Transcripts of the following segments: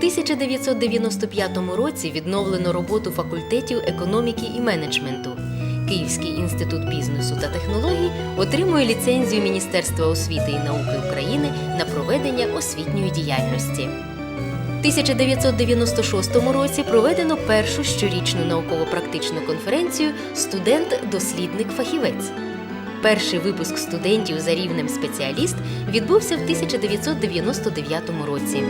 1995 році відновлено роботу факультетів економіки і менеджменту. Київський інститут бізнесу та технологій отримує ліцензію Міністерства освіти і науки України на проведення освітньої діяльності. У 1996 році проведено першу щорічну науково-практичну конференцію Студент-дослідник-фахівець. Перший випуск студентів за рівнем спеціаліст відбувся в 1999 році.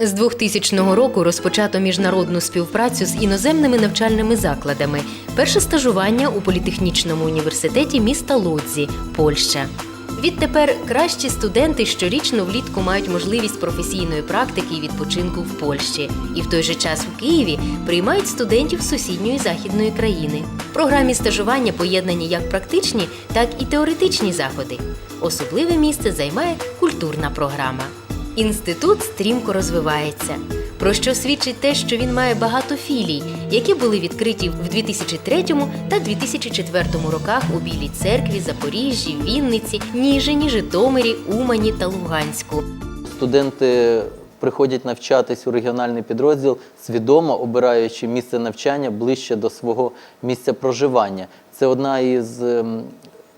З 2000 року розпочато міжнародну співпрацю з іноземними навчальними закладами. Перше стажування у політехнічному університеті міста Лодзі, Польща. Відтепер кращі студенти щорічно влітку мають можливість професійної практики і відпочинку в Польщі, і в той же час у Києві приймають студентів сусідньої західної країни. В програмі стажування поєднані як практичні, так і теоретичні заходи. Особливе місце займає культурна програма. Інститут стрімко розвивається, про що свідчить те, що він має багато філій, які були відкриті в 2003 та 2004 роках у Білій церкві, Запоріжжі, Вінниці, Ніжині, Житомирі, Умані та Луганську. Студенти приходять навчатись у регіональний підрозділ, свідомо обираючи місце навчання ближче до свого місця проживання. Це одна із ем,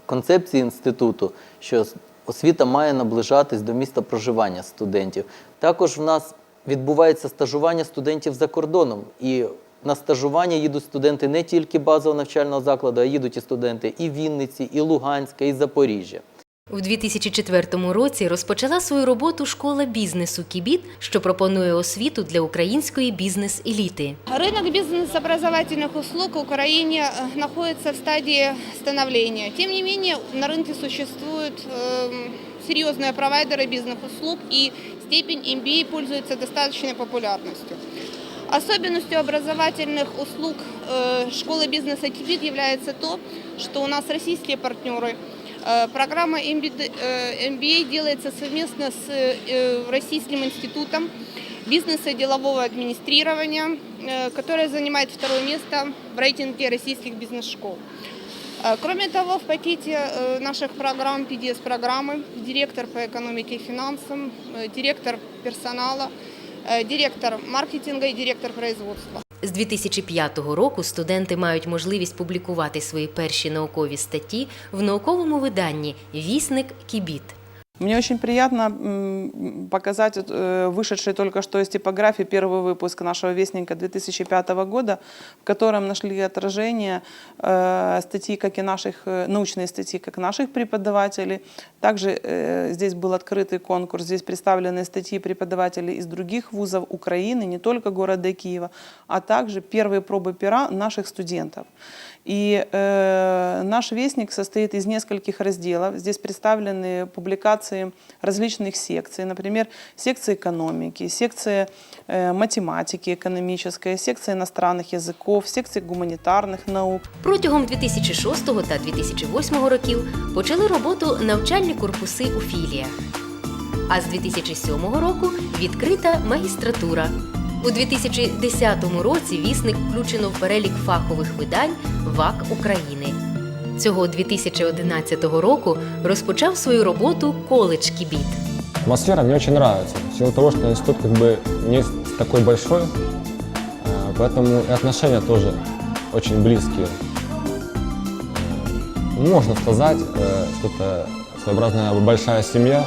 концепцій інституту, що освіта має наближатись до міста проживання студентів. Також в нас відбувається стажування студентів за кордоном. І на стажування їдуть студенти не тільки базового навчального закладу, а їдуть і студенти і Вінниці, і Луганська, і Запоріжжя. У 2004 році розпочала свою роботу школа бізнесу Кібіт, що пропонує освіту для української бізнес-еліти. Рынок бизнес-образовательных услуг в Украине э, находится в стадии становления. Тем не менее, на рынке существуют эм, серьезные провайдеры бизнес-услуг, и степень MBA пользуется достаточной популярностью. Особенностью образовательных услуг э, школы бизнеса Кибит является то, что у нас российские партнеры. Э, Программа MBA э, делается совместно с Российским институтом бизнеса и делового администрирования, которое занимает второе место в рейтинге российских бизнес-школ. Э, Кроме того, в пакете э, наших программ, PDS-программы, директор по экономике и финансам, э, директор персонала, э, директор маркетинга и директор производства. З 2005 року студенти мають можливість публікувати свої перші наукові статті в науковому виданні Вісник Кібіт. Мне очень приятно показать э, вышедший только что из типографии первый выпуск нашего вестника 2005 года, в котором нашли отражение э, статьи, как и наших, э, научные статьи, как наших преподавателей. Также здесь был открытый конкурс, здесь представлены статьи преподавателей из других вузов Украины, не только города Киева, а также первые пробы пера наших студентов. И наш вестник состоит из нескольких разделов. Здесь представлены публикации различных секций, например, секция экономики, секция э, математики экономической, секция иностранных языков, секция гуманитарных наук. Протягом 2006 та 2008 років почали роботу навчальні корпуси у філіях. А з 2007 року відкрита магістратура. У 2010 році вісник включено в перелік фахових видань ВАК України. Цього 2011 року розпочав свою роботу коледж Кібіт. Атмосфера мне очень нравится. В силу того, что институт как бы не такой большой, э, поэтому и отношения тоже очень близкие. Э, Можно сказать, э, что это своеобразная большая семья.